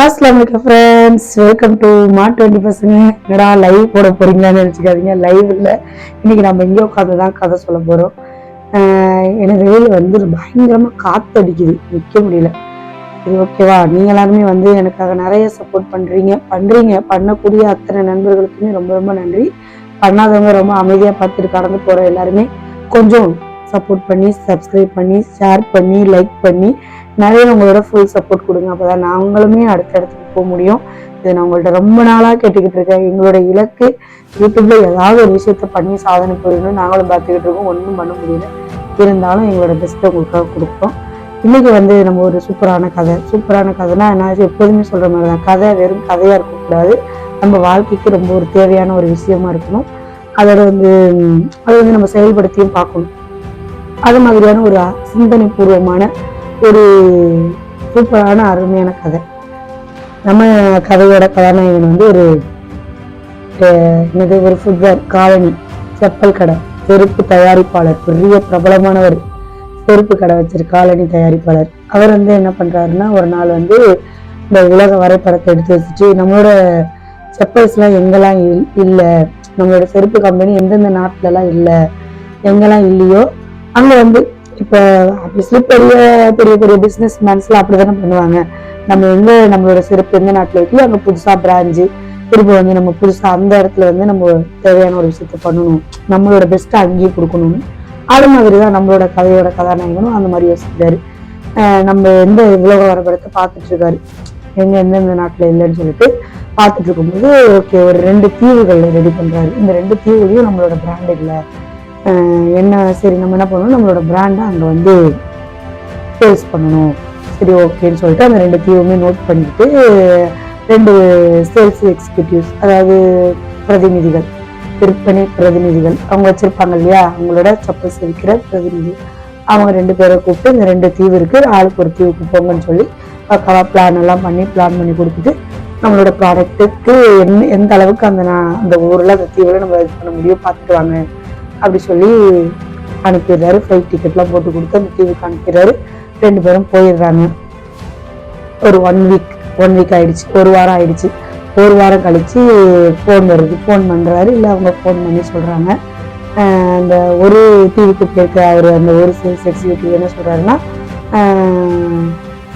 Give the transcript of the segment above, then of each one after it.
அஸ்லாம் friends welcome to மாட் twenty பசங்க என்னடா லைவ் போட போறீங்களான்னு நினச்சிக்காதீங்க. லைவ் இல்லை. இன்னைக்கு நம்ம இங்கே உட்காந்து தான் கதை சொல்ல போகிறோம் எனக்கு வெயில் வந்து பயங்கரமாக காத்தடிக்குது. நிற்க முடியல. இது ஓகேவா நீங்கள் எல்லாருமே வந்து எனக்காக நிறைய சப்போர்ட் பண்ணுறீங்க பண்ணுறீங்க பண்ணக்கூடிய அத்தனை நண்பர்களுக்குமே ரொம்ப ரொம்ப நன்றி. பண்ணாதவங்க ரொம்ப அமைதியாக பார்த்துட்டு கடந்து போகிற எல்லாருமே கொஞ்சம் சப்போர்ட் பண்ணி சப்ஸ்கிரைப் பண்ணி ஷேர் பண்ணி லைக் பண்ணி நிறைய உங்களோட ஃபுல் சப்போர்ட் கொடுங்க. அப்பதான் நாங்களுமே அடுத்த இடத்துக்கு போக முடியும். இது நான் உங்கள்கிட்ட ரொம்ப நாளாக கேட்டுக்கிட்டு இருக்கேன். எங்களோட இலக்கு யூடியூப்ல ஏதாவது ஒரு விஷயத்த பண்ணி சாதனை புரியணும் நாங்களும் பார்த்துக்கிட்டு இருக்கோம். ஒன்றும் பண்ண முடியல. இருந்தாலும் எங்களோட பெஸ்ட்டை உங்களுக்காக கொடுப்போம். இன்னைக்கு வந்து நம்ம ஒரு சூப்பரான கதை. சூப்பரான கதைனா நான் எப்போதுமே சொல்ற மாதிரி தான் கதை வெறும் கதையா இருக்கக்கூடாது. நம்ம வாழ்க்கைக்கு ரொம்ப ஒரு தேவையான ஒரு விஷயமா இருக்கணும். அதோட வந்து அதை வந்து நம்ம செயல்படுத்தியும் பார்க்கணும். அது மாதிரியான ஒரு சிந்தனை பூர்வமான ஒரு சூப்பரான அருமையான கதை. நம்ம கதையோட கதாநாயகன் வந்து ஒரு என்னது ஒரு ஃபுட்வேர் காலனி செப்பல் கடை செருப்பு தயாரிப்பாளர் பெரிய பிரபலமானவர் செருப்பு கடை வச்சிரு காலனி தயாரிப்பாளர். அவர் வந்து என்ன பண்ணுறாருன்னா ஒரு நாள் வந்து இந்த உலக வரைபடத்தை எடுத்து வச்சுட்டு நம்மளோட செப்பல்ஸ்லாம் எங்கெல்லாம் இல்- இல்லை நம்மளோட செருப்பு கம்பெனி எந்தெந்த நாட்டிலலாம் இல்லை எங்கெல்லாம் இல்லையோ அங்கே வந்து இப்போ ஆப்வியஸ்லி பெரிய பெரிய பெரிய பிஸ்னஸ் மேன்ஸ்லாம் அப்படி தானே பண்ணுவாங்க. நம்ம வந்து நம்மளோட சிறப்பு எந்த நாட்டில் வைக்கல அங்கே புதுசா பிராஞ்சு திரும்ப வந்து நம்ம புதுசா அந்த இடத்துல வந்து நம்ம தேவையான ஒரு விஷயத்த பண்ணணும். நம்மளோட பெஸ்ட்டை அங்கேயே கொடுக்கணும்னு அது மாதிரி தான் நம்மளோட கதையோட கதாநாயகனும் அந்த மாதிரி யோசிக்கிறாரு. அஹ் நம்ம எந்த உலக வரைபடத்தை பார்த்துட்டு இருக்காரு? எங்க எந்தெந்த நாட்டில் இல்லைன்னு சொல்லிட்டு பார்த்துட்டு இருக்கும்போது ஓகே ஒரு ரெண்டு தீவுகள் ரெடி பண்றாரு. இந்த ரெண்டு தீவுலையும் நம்மளோட பிராண்ட் இல்லை என்ன சரி நம்ம என்ன பண்ணணும்? நம்மளோட பிராண்டை அங்கே வந்து சேல்ஸ் பண்ணணும். சரி ஓகேன்னு சொல்லிட்டு அந்த ரெண்டு தீவுமே நோட் பண்ணிட்டு ரெண்டு சேல்ஸ் எக்ஸிக்யூட்டிவ்ஸ் அதாவது பிரதிநிதிகள் விற்பனை பிரதிநிதிகள் அவங்க வச்சிருப்பாங்க இல்லையா? அவங்களோட செப்பல்ஸ் விற்கிற பிரதிநிதி. அவங்க ரெண்டு பேரை கூப்பிட்டு இந்த ரெண்டு தீவு இருக்கு ஆளுக்கு ஒரு தீவுக்கு போங்கன்னு சொல்லி பக்காவா பிளான் எல்லாம் பண்ணி பிளான் பண்ணி கொடுத்துட்டு நம்மளோட ப்ராடக்ட்டுக்கு என்ன எந்த அளவுக்கு அந்த நான் அந்த ஊரில் அந்த தீவில் நம்ம இது பண்ண முடியும் பார்த்துட்டு வாங்க. அப்படி சொல்லி அனுப்பிடுறாரு. ஃப்ளைட் டிக்கெட்லாம் போட்டு கொடுத்து அந்த தீவுக்கு அனுப்பிடுறாரு. ரெண்டு பேரும் போயிடுறாங்க. ஒரு ஒன் வீக் ஒன் வீக் ஆயிடுச்சு. ஒரு வாரம் ஆயிடுச்சு. ஒரு வாரம் கழிச்சு ஃபோன் வருது. ஃபோன் பண்ணுறாரு இல்லை அவங்க ஃபோன் பண்ணி சொல்கிறாங்க அந்த ஒரு தீவுக்கு போயிருக்க அவர் அந்த ஒரு சேல்ஸ் எக்ஸிக்யூட்டிவ் என்ன சொல்கிறாருன்னா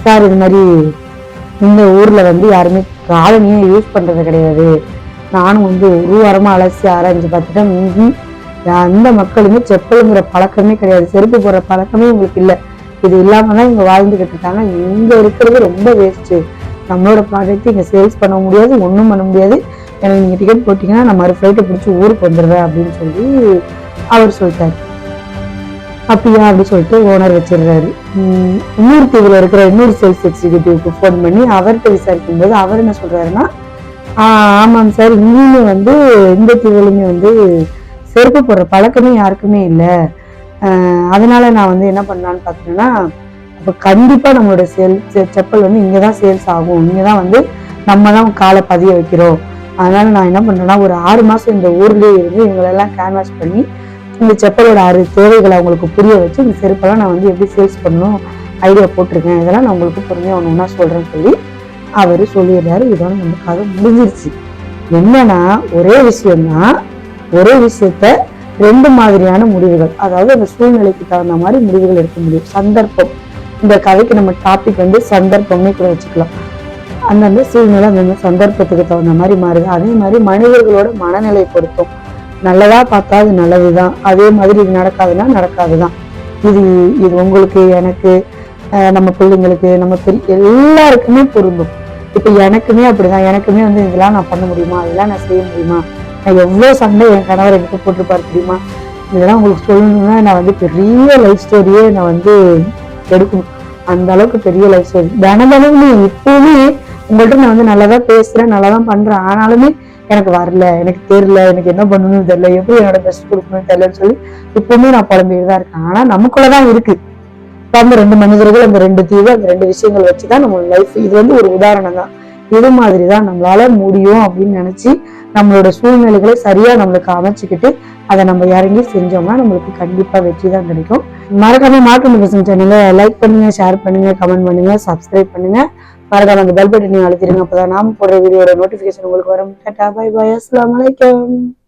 சார் இது மாதிரி இந்த ஊரில் வந்து யாருமே காலனியை யூஸ் பண்ணுறது கிடையாது. நானும் வந்து ஒரு வாரமாக அலசி ஆராய்ஞ்சு பார்த்துட்டேன். ம்ஹும். எந்த மக்களுமே செப்பலுங்கிற பழக்கமே கிடையாது. செருப்பு போடுற பழக்கமே உங்களுக்கு இல்லை. இது இல்லாம தான் இங்க வாழ்ந்துகிட்டு இருக்காங்க. இங்க இருக்கிறது ரொம்ப வேஸ்ட் நம்மளோட ப்ராடக்ட் இங்க சேல்ஸ் பண்ண முடியாது ஒன்றும் பண்ண முடியாது. எனக்கு நீங்க டிக்கெட் போட்டீங்கன்னா நான் மறு ஃப்ளைட்டை பிடிச்சி ஊருக்கு வந்துடுவேன் அப்படின்னு சொல்லி அவர் சொல்லிட்டாரு. அப்படியா அப்படி சொல்லிட்டு ஓனர் வச்சிடுறாரு. இன்னொரு தீவில் இருக்கிற இன்னொரு சேல்ஸ் எக்ஸிக்யூட்டிவ்க்கு ஃபோன் பண்ணி அவர்கிட்ட விசாரிக்கும் போது அவர் என்ன சொல்றாருன்னா "ஆஹ் ஆமாம் சார். இங்கேயுமே வந்து இந்த தீவிலுமே வந்து செருப்பு போடுற பழக்கமே யாருக்குமே இல்லை. அதனால நான் வந்து என்ன பண்ணலான்னு பார்த்தீங்கன்னா இப்போ கண்டிப்பாக நம்மளோட சேல் செப்பல் வந்து இங்கே தான் சேல்ஸ் ஆகும். இங்கே தான் வந்து நம்ம தான் காலை பதிய வைக்கிறோம். அதனால நான் என்ன பண்ணுறேன்னா ஒரு ஆறு மாதம் இந்த ஊர்லேயே இருந்து இவங்களெல்லாம் கேன்வாஸ் பண்ணி இந்த செப்பலோட ஆறு தேவைகளை அவங்களுக்கு புரிய வச்சு இந்த செருப்பெல்லாம் நான் வந்து எப்படி சேல்ஸ் பண்ணணும் ஐடியா போட்டிருக்கேன். இதெல்லாம் நான் உங்களுக்கு பொறுமையாக ஒன்று ஒன்றா சொல்கிறேன்னு சொல்லி அவர் சொல்லிடுறாரு. இதோட நமக்காக முடிஞ்சிருச்சு. என்னன்னா ஒரே விஷயம்தான் ஒரே விஷயத்த ரெண்டு மாதிரியான முடிவுகள் அதாவது அந்த சூழ்நிலைக்கு தகுந்த மாதிரி முடிவுகள் எடுக்க முடியும். சந்தர்ப்பம். இந்த கதைக்கு நம்ம டாபிக் வந்து சந்தர்ப்பம்னே கூட வச்சுக்கலாம். அந்தந்த சூழ்நிலை அந்தந்த சந்தர்ப்பத்துக்கு தகுந்த மாதிரி மாறுது. அதே மாதிரி மனிதர்களோட மனநிலை பொறுத்தும். நல்லதா பார்த்தா அது நல்லதுதான். அதே மாதிரி இது நடக்காதுன்னா நடக்காதுதான். இது இது உங்களுக்கு எனக்கு அஹ் நம்ம பிள்ளைங்களுக்கு நம்ம பெரிய எல்லாருக்குமே பொருந்தும். இப்போ எனக்குமே அப்படிதான். எனக்குமே வந்து இதெல்லாம் நான் பண்ண முடியுமா? இதெல்லாம் நான் செய்ய முடியுமா? நான் எவ்வளோ சண்டை என் கணவர் எனக்கு போட்டிருப்பார் தெரியுமா? இதெல்லாம் உங்களுக்கு சொல்லணும்னா நான் வந்து பெரிய லைஃப் ஸ்டோரியே நான் வந்து எடுக்கணும். அந்த அளவுக்கு பெரிய லைஃப் ஸ்டோரி தினம் தினமுமே இப்பவுமே உங்கள்கிட்ட நான் வந்து நல்லா தான் பேசுறேன் நல்லா தான் பண்றேன். ஆனாலுமே எனக்கு வரல எனக்கு தெரியல எனக்கு என்ன பண்ணணும்னு தெரியல எப்படி என்னோட பெஸ்ட் கொடுக்கணும்னு தெரியலன்னு சொல்லி இப்பவுமே நான் புலம்பிட்டு தான் இருக்கேன். ஆனா நமக்குள்ளதான் இருக்கு. இப்போ அந்த ரெண்டு மனிதர்கள் அந்த ரெண்டு தீவு அந்த ரெண்டு விஷயங்கள் வச்சு தான் நம்ம லைஃப் இது வந்து ஒரு உதாரணம் தான் இது மாதிரி தான் நம்மளால முடியும் அப்படின்னு நினைச்சு நம்மளோட சூழ்நிலைகளை சரியா நம்மளுக்கு அமைச்சுக்கிட்டு அதை நம்ம இறங்கி செஞ்சோம்னா நம்மளுக்கு கண்டிப்பா வெற்றி தான் கிடைக்கும். மறக்காம மாற்று பசங்க சேனலை லைக் பண்ணுங்க ஷேர் பண்ணுங்க கமெண்ட் பண்ணுங்க சப்ஸ்கிரைப் பண்ணுங்க. மறக்காம அந்த பெல் பட்டனையும் அழுத்திடுங்க அப்பதான் நாம போடுற வீடியோட நோட்டிபிகேஷன் உங்களுக்கு வரும். டாட்டா பை பாய் அஸ்லாம் வலைக்கம்